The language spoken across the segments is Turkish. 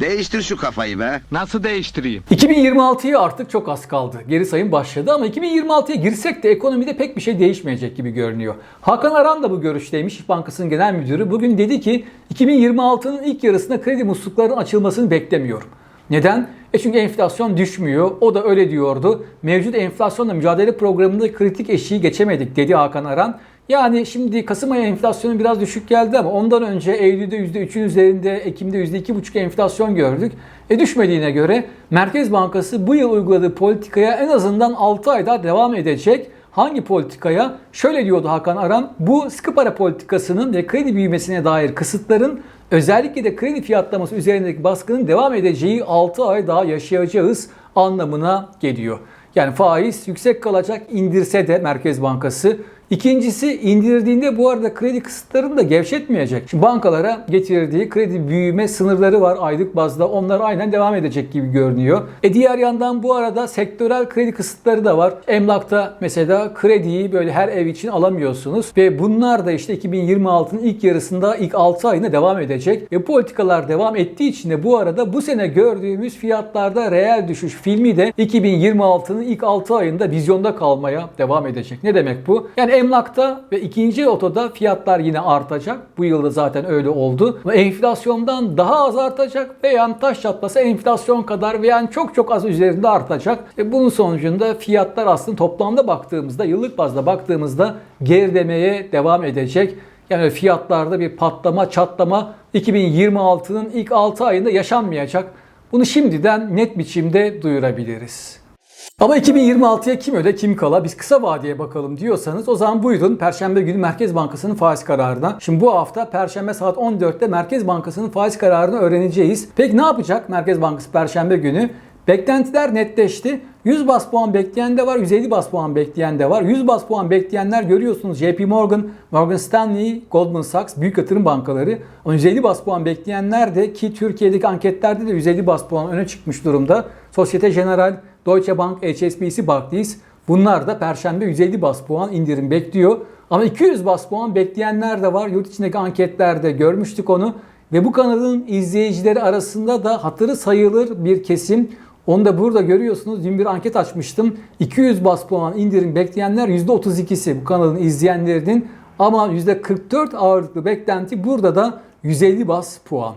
Değiştir şu kafayı be. Nasıl değiştireyim? 2026'ya artık çok az kaldı. Geri sayım başladı ama 2026'ya girsek de ekonomide pek bir şey değişmeyecek gibi görünüyor. Hakan Aran da bu görüşteymiş. İş Bankası'nın genel müdürü. Bugün dedi ki 2026'nın ilk yarısında kredi musluklarının açılmasını beklemiyorum. Neden? E çünkü enflasyon düşmüyor. O da öyle diyordu. Mevcut enflasyonla mücadele programında kritik eşiği geçemedik dedi Hakan Aran. Yani şimdi Kasım ayı enflasyonu biraz düşük geldi ama ondan önce Eylül'de %3'ün üzerinde, Ekim'de %2,5 enflasyon gördük. E düşmediğine göre Merkez Bankası bu yıl uyguladığı politikaya en azından 6 ay daha devam edecek. Hangi politikaya? Şöyle diyordu Hakan Aran, bu sıkı para politikasının ve kredi büyümesine dair kısıtların özellikle de kredi fiyatlaması üzerindeki baskının devam edeceği 6 ay daha yaşayacağız anlamına geliyor. Yani faiz yüksek kalacak indirse de Merkez Bankası İkincisi indirdiğinde bu arada kredi kısıtlarını da gevşetmeyecek. Şimdi bankalara getirdiği kredi büyüme sınırları var aylık bazda. Onlar aynen devam edecek gibi görünüyor. E diğer yandan bu arada sektörel kredi kısıtları da var. Emlakta mesela krediyi böyle her ev için alamıyorsunuz. Ve bunlar da işte 2026'nın ilk yarısında ilk 6 ayına devam edecek. Ve politikalar devam ettiği için de bu arada bu sene gördüğümüz fiyatlarda reel düşüş filmi de 2026'nın ilk 6 ayında vizyonda kalmaya devam edecek. Ne demek bu? Yani emlakta ve ikinci otoda fiyatlar yine artacak. Bu yılda zaten öyle oldu. Ve enflasyondan daha az artacak veya taş çatlasa enflasyon kadar veya çok çok az üzerinde artacak. E bunun sonucunda fiyatlar aslında toplamda baktığımızda, yıllık bazda baktığımızda geridemeye devam edecek. Yani fiyatlarda bir patlama, çatlama 2026'nın ilk 6 ayında yaşanmayacak. Bunu şimdiden net biçimde duyurabiliriz. Ama 2026'ya kim öde kim kala biz kısa vadeye bakalım diyorsanız o zaman buyurun Perşembe günü Merkez Bankası'nın faiz kararına. Şimdi bu hafta Perşembe saat 14'te Merkez Bankası'nın faiz kararını öğreneceğiz. Peki ne yapacak Merkez Bankası Perşembe günü? Beklentiler netleşti. 100 bas puan bekleyen de var, 150 bas puan bekleyen de var. 100 bas puan bekleyenler görüyorsunuz JP Morgan, Morgan Stanley, Goldman Sachs, büyük yatırım bankaları. Ama 150 bas puan bekleyenler de ki Türkiye'deki anketlerde de 150 bas puan öne çıkmış durumda. Societe Generale, Deutsche Bank, HSBC, Barclays bunlar da perşembe 150 bas puan indirim bekliyor. Ama 200 bas puan bekleyenler de var. Yurt içindeki anketlerde görmüştük onu. Ve bu kanalın izleyicileri arasında da hatırı sayılır bir kesim. Onu da burada görüyorsunuz. Dün bir anket açmıştım. 200 bas puan indirim bekleyenler %32'si bu kanalın izleyenlerinin. Ama %44 ağırlıklı beklenti burada da 150 bas puan.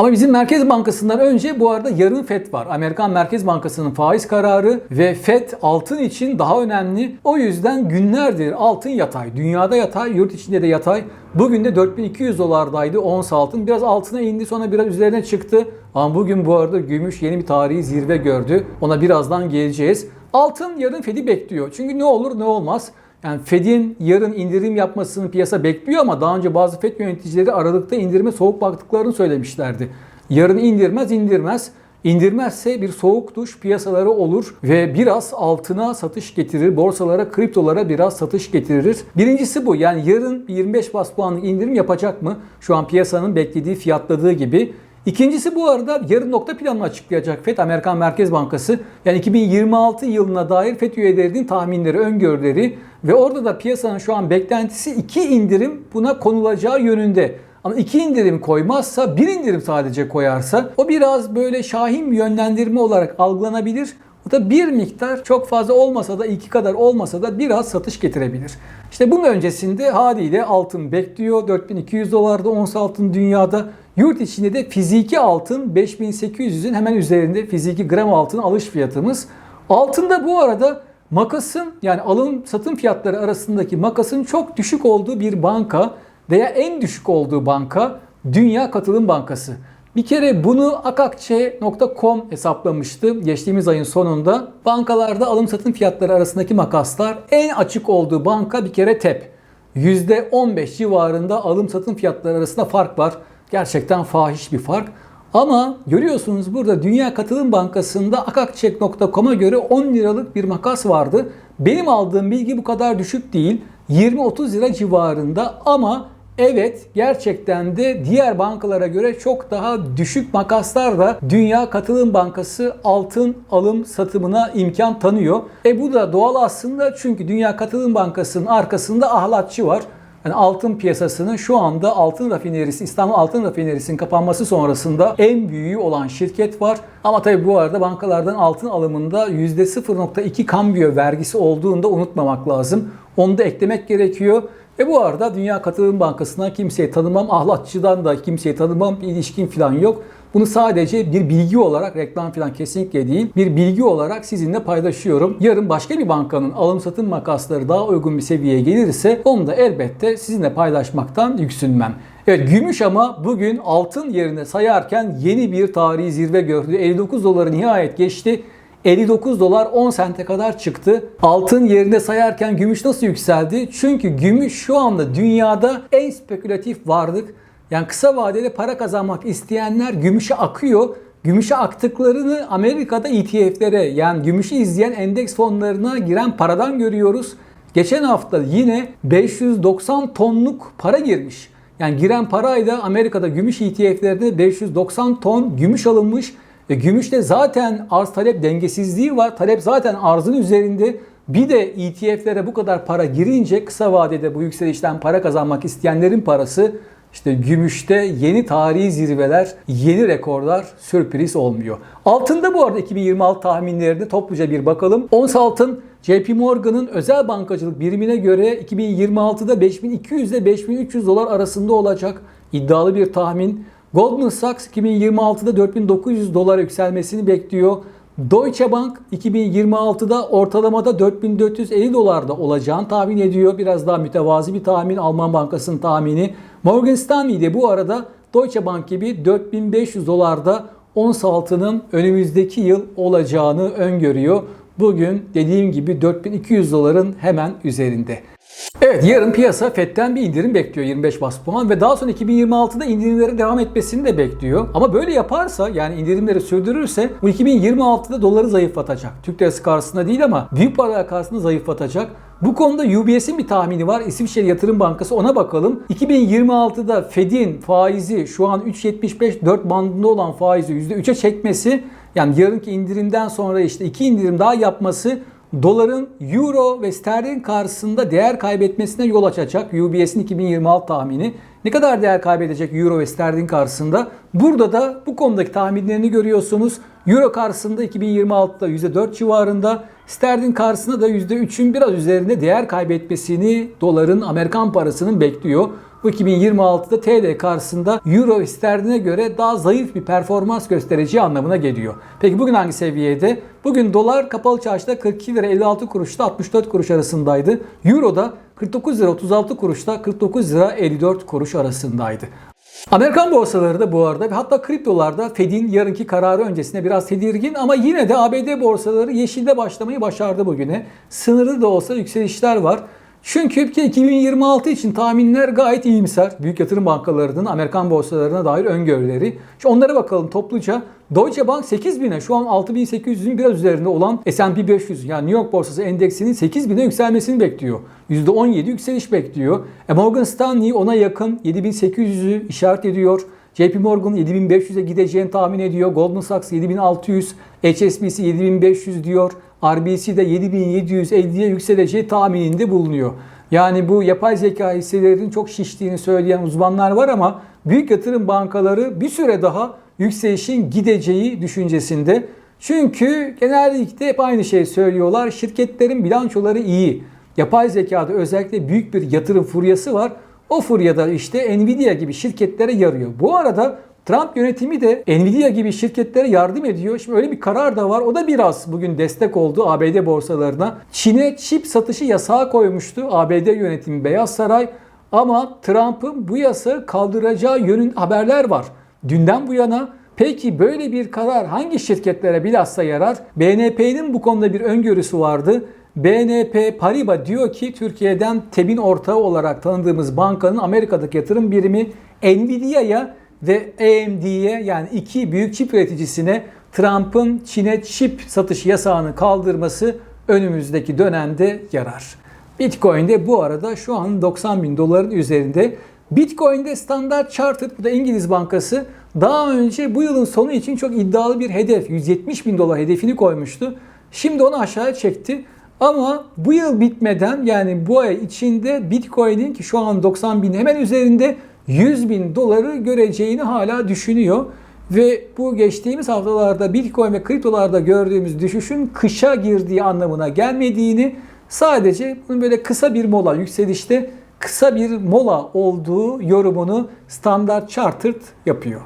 Ama bizim Merkez Bankası'ndan önce bu arada yarın FED var. Amerikan Merkez Bankası'nın faiz kararı ve FED altın için daha önemli. O yüzden günlerdir altın yatay. Dünyada yatay, yurt içinde de yatay. Bugün de 4200 dolardaydı ons altın. Biraz altına indi sonra biraz üzerine çıktı. Ama bugün bu arada gümüş yeni bir tarihi zirve gördü. Ona birazdan geleceğiz. Altın yarın Fed'i bekliyor. Çünkü ne olur ne olmaz. Yani Fed'in yarın indirim yapmasını piyasa bekliyor ama daha önce bazı Fed yöneticileri Aralık'ta indirime soğuk baktıklarını söylemişlerdi. Yarın indirmez indirmez. İndirmezse bir soğuk duş piyasaları olur ve biraz altına satış getirir. Borsalara, kriptolara biraz satış getirir. Birincisi bu. Yani yarın 25 bas puanlık indirim yapacak mı? Şu an piyasanın beklediği, fiyatladığı gibi. İkincisi bu arada yarın nokta planını açıklayacak FED Amerikan Merkez Bankası. Yani 2026 yılına dair FED üyelerinin tahminleri, öngörüleri ve orada da piyasanın şu an beklentisi iki indirim buna konulacağı yönünde. Ama iki indirim koymazsa, bir indirim sadece koyarsa o biraz böyle şahin yönlendirme olarak algılanabilir. O da bir miktar çok fazla olmasa da iki kadar olmasa da biraz satış getirebilir. İşte bunun öncesinde haliyle altın bekliyor. 4200 dolarda ons altın dünyada. Yurt içinde de fiziki altın 5800'ün hemen üzerinde fiziki gram altın alış fiyatımız. Altında bu arada makasın yani alım satım fiyatları arasındaki makasın çok düşük olduğu bir banka veya en düşük olduğu banka Dünya Katılım Bankası. Bir kere bunu akakçe.com hesaplamıştı geçtiğimiz ayın sonunda. Bankalarda alım satım fiyatları arasındaki makaslar en açık olduğu banka bir kere TEP. %15 civarında alım satım fiyatları arasında fark var. Gerçekten fahiş bir fark. Ama görüyorsunuz burada Dünya Katılım Bankası'nda akakçek.com'a göre 10 liralık bir makas vardı. Benim aldığım bilgi bu kadar düşük değil. 20-30 lira civarında ama Evet gerçekten de diğer bankalara göre çok daha düşük makaslarla Dünya Katılım Bankası altın alım satımına imkan tanıyor. E bu da doğal aslında çünkü Dünya Katılım Bankası'nın arkasında ahlatçı var. Yani altın piyasasının şu anda altın rafinerisi, İstanbul Altın Rafinerisi'nin kapanması sonrasında en büyüğü olan şirket var. Ama tabii bu arada bankalardan altın alımında %0.2 kambiyo vergisi olduğunu da unutmamak lazım. Onu da eklemek gerekiyor. Ve bu arada Dünya Katılım Bankası'na kimseyi tanımam, ahlatçıdan da kimseyi tanımam, ilişkin falan yok. Bunu sadece bir bilgi olarak, reklam falan kesinlikle değil, bir bilgi olarak sizinle paylaşıyorum. Yarın başka bir bankanın alım satım makasları daha uygun bir seviyeye gelirse onu da elbette sizinle paylaşmaktan yüksünmem. Evet gümüş ama bugün altın yerine sayarken yeni bir tarihi zirve gördü. 59 doları nihayet geçti. 59 dolar 10 sente kadar çıktı. Altın yerine sayarken gümüş nasıl yükseldi? Çünkü gümüş şu anda dünyada en spekülatif varlık. Yani kısa vadede para kazanmak isteyenler gümüşe akıyor. Gümüşe aktıklarını Amerika'da ETF'lere yani gümüşü izleyen endeks fonlarına giren paradan görüyoruz. Geçen hafta yine 590 tonluk para girmiş. Yani giren parayla Amerika'da gümüş ETF'lerine 590 ton gümüş alınmış. E, gümüşte zaten arz talep dengesizliği var. Talep zaten arzın üzerinde. Bir de ETF'lere bu kadar para girince kısa vadede bu yükselişten para kazanmak isteyenlerin parası işte gümüşte yeni tarihi zirveler, yeni rekorlar sürpriz olmuyor. Altında bu arada 2026 tahminlerine topluca bir bakalım. Ons altın JP Morgan'ın özel bankacılık birimine göre 2026'da 5200 ile 5300 dolar arasında olacak iddialı bir tahmin. Goldman Sachs 2026'da 4900 dolara yükselmesini bekliyor. Deutsche Bank 2026'da ortalamada 4450 dolarda olacağını tahmin ediyor. Biraz daha mütevazi bir tahmin Alman Bankası'nın tahmini. Morgan Stanley de bu arada Deutsche Bank gibi 4500 dolarda ons altının önümüzdeki yıl olacağını öngörüyor. Bugün dediğim gibi 4200 doların hemen üzerinde. Evet yarın piyasa FED'den bir indirim bekliyor 25 bas puan ve daha sonra 2026'da indirimlere devam etmesini de bekliyor. Ama böyle yaparsa yani indirimleri sürdürürse bu 2026'da doları zayıflatacak. Türk lirası karşısında değil ama büyük paralar karşısında zayıflatacak. Bu konuda UBS'in bir tahmini var. İsviçre Yatırım Bankası ona bakalım. 2026'da Fed'in faizi şu an 3.75-4 bandında olan faizi %3'e çekmesi yani yarınki indirimden sonra işte iki indirim daha yapması doların euro ve sterlin karşısında değer kaybetmesine yol açacak. UBS'in 2026 tahmini. Ne kadar değer kaybedecek euro ve sterlin karşısında? Burada da bu konudaki tahminlerini görüyorsunuz. Euro karşısında 2026'da %4 civarında, sterlin karşısında da %3'ün biraz üzerinde değer kaybetmesini doların Amerikan parasının bekliyor. Bu 2026'da TL karşısında Euro ve sterline göre daha zayıf bir performans göstereceği anlamına geliyor. Peki bugün hangi seviyede? Bugün dolar kapalı çarşıda 42 lira 56 kuruşta 64 kuruş arasındaydı. Euro da 49 lira 36 kuruşta 49 lira 54 kuruş arasındaydı. Amerikan borsaları da bu arada ve hatta kriptolarda Fed'in yarınki kararı öncesinde biraz tedirgin ama yine de ABD borsaları yeşilde başlamayı başardı bugüne. Sınırlı da olsa yükselişler var. Çünkü 2026 için tahminler gayet iyimser. Büyük yatırım bankalarının Amerikan borsalarına dair öngörüleri. Şu onlara bakalım topluca. Deutsche Bank 8000'e şu an 6800'ün biraz üzerinde olan S&P 500 yani New York borsası endeksinin 8000'e yükselmesini bekliyor. %17 yükseliş bekliyor. E Morgan Stanley ona yakın 7800'ü işaret ediyor. JP Morgan 7500'e gideceğini tahmin ediyor. Goldman Sachs 7600, HSBC 7500 diyor. RBC de 7750'ye yükseleceği tahmininde bulunuyor. Yani bu yapay zeka hisselerinin çok şiştiğini söyleyen uzmanlar var ama büyük yatırım bankaları bir süre daha yükselişin gideceği düşüncesinde. Çünkü genellikle hep aynı şeyi söylüyorlar. Şirketlerin bilançoları iyi. Yapay zekada özellikle büyük bir yatırım furyası var. O furyada işte Nvidia gibi şirketlere yarıyor. Bu arada Trump yönetimi de Nvidia gibi şirketlere yardım ediyor. Şimdi öyle bir karar da var. O da biraz bugün destek oldu ABD borsalarına. Çin'e çip satışı yasağı koymuştu ABD yönetimi Beyaz Saray. Ama Trump'ın bu yasağı kaldıracağı yönün haberler var. Dünden bu yana Peki böyle bir karar hangi şirketlere bilhassa yarar? BNP'nin bu konuda bir öngörüsü vardı. BNP Paribas diyor ki Türkiye'den TEB'in ortağı olarak tanıdığımız bankanın Amerika'daki yatırım birimi Nvidia'ya ve AMD'ye yani iki büyük çip üreticisine Trump'ın Çin'e çip satış yasağını kaldırması önümüzdeki dönemde yarar. Bitcoin'de bu arada şu an 90 bin doların üzerinde. Bitcoin'de Standard Chartered, bu da İngiliz bankası daha önce bu yılın sonu için çok iddialı bir hedef, 170 bin dolar hedefini koymuştu. Şimdi onu aşağıya çekti. Ama bu yıl bitmeden yani bu ay içinde Bitcoin'in ki şu an 90 bin hemen üzerinde 100 bin doları göreceğini hala düşünüyor. Ve bu geçtiğimiz haftalarda Bitcoin ve kriptolarda gördüğümüz düşüşün kışa girdiği anlamına gelmediğini sadece bunun böyle kısa bir mola yükselişte kısa bir mola olduğu yorumunu Standard Chartered yapıyor.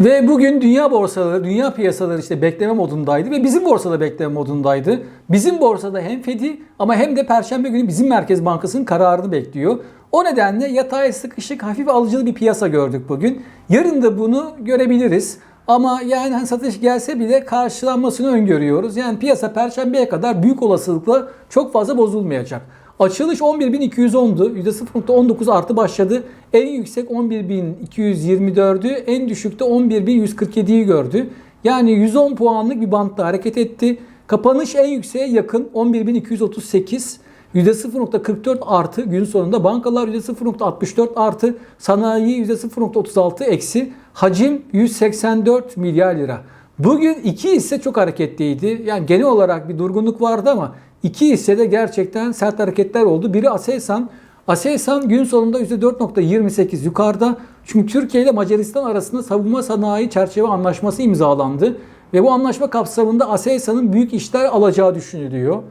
Ve bugün dünya borsaları, dünya piyasaları işte bekleme modundaydı ve bizim borsada bekleme modundaydı. Bizim borsada hem Fed'i ama hem de Perşembe günü bizim Merkez Bankası'nın kararını bekliyor. O nedenle yatay sıkışık hafif alıcılı bir piyasa gördük bugün. Yarın da bunu görebiliriz. Ama yani hani satış gelse bile karşılanmasını öngörüyoruz. Yani piyasa perşembeye kadar büyük olasılıkla çok fazla bozulmayacak. Açılış 11.210'du. %0.19 artı başladı. En yüksek 11.224'ü, en düşükte 11.147'yi gördü. Yani 110 puanlık bir bantta hareket etti. Kapanış en yükseğe yakın 11.238. %0.44 artı gün sonunda bankalar %0.64 artı sanayi %0.36 eksi hacim 184 milyar lira. Bugün iki hisse çok hareketliydi. Yani genel olarak bir durgunluk vardı ama iki hissede gerçekten sert hareketler oldu. Biri Aselsan. Aselsan gün sonunda %4.28 yukarıda. Çünkü Türkiye ile Macaristan arasında savunma sanayi çerçeve anlaşması imzalandı. Ve bu anlaşma kapsamında Aselsan'ın büyük işler alacağı düşünülüyor.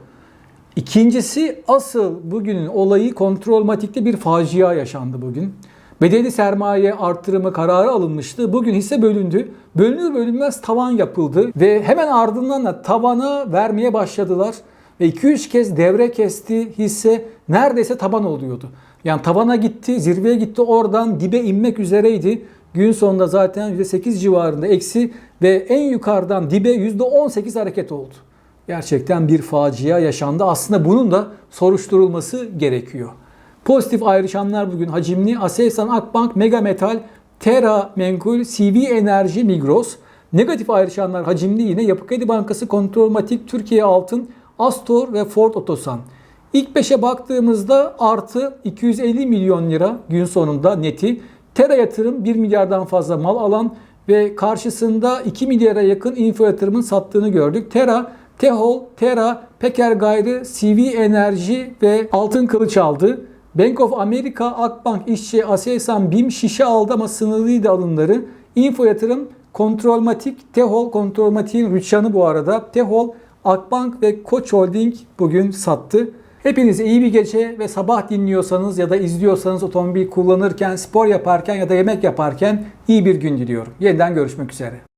İkincisi asıl bugünün olayı kontrolmatikte bir facia yaşandı bugün. Bedeli sermaye artırımı kararı alınmıştı. Bugün hisse bölündü. Bölünür bölünmez tavan yapıldı ve hemen ardından da tavana vermeye başladılar. Ve 2-3 kez devre kesti hisse neredeyse taban oluyordu. Yani tavana gitti, zirveye gitti oradan dibe inmek üzereydi. Gün sonunda zaten %8 civarında eksi ve en yukarıdan dibe %18 hareket oldu. Gerçekten bir facia yaşandı. Aslında bunun da soruşturulması gerekiyor. Pozitif ayrışanlar bugün hacimli Aselsan, Akbank, Mega Metal, Terra Menkul, CV Enerji, Migros. Negatif ayrışanlar hacimli yine Yapı Kredi Bankası, Kontrolmatik, Türkiye Altın, Astor ve Ford Otosan. İlk 5'e baktığımızda artı 250 milyon lira gün sonunda neti. Terra yatırım 1 milyardan fazla mal alan ve karşısında 2 milyara yakın info yatırımın sattığını gördük. Terra, Tehol, Terra, Peker Gayrı, CV Enerji ve Altın Kılıç aldı. Bank of America, Akbank, İşçi, Aselsan, BİM şişe aldı ama sınırlıydı alımları. Info yatırım, Kontrolmatik, Tehol, Kontrolmatik'in rüçhanı bu arada. Tehol, Akbank ve Koç Holding bugün sattı. Hepinize iyi bir gece ve sabah dinliyorsanız ya da izliyorsanız otomobil kullanırken, spor yaparken ya da yemek yaparken iyi bir gün diliyorum. Yeniden görüşmek üzere.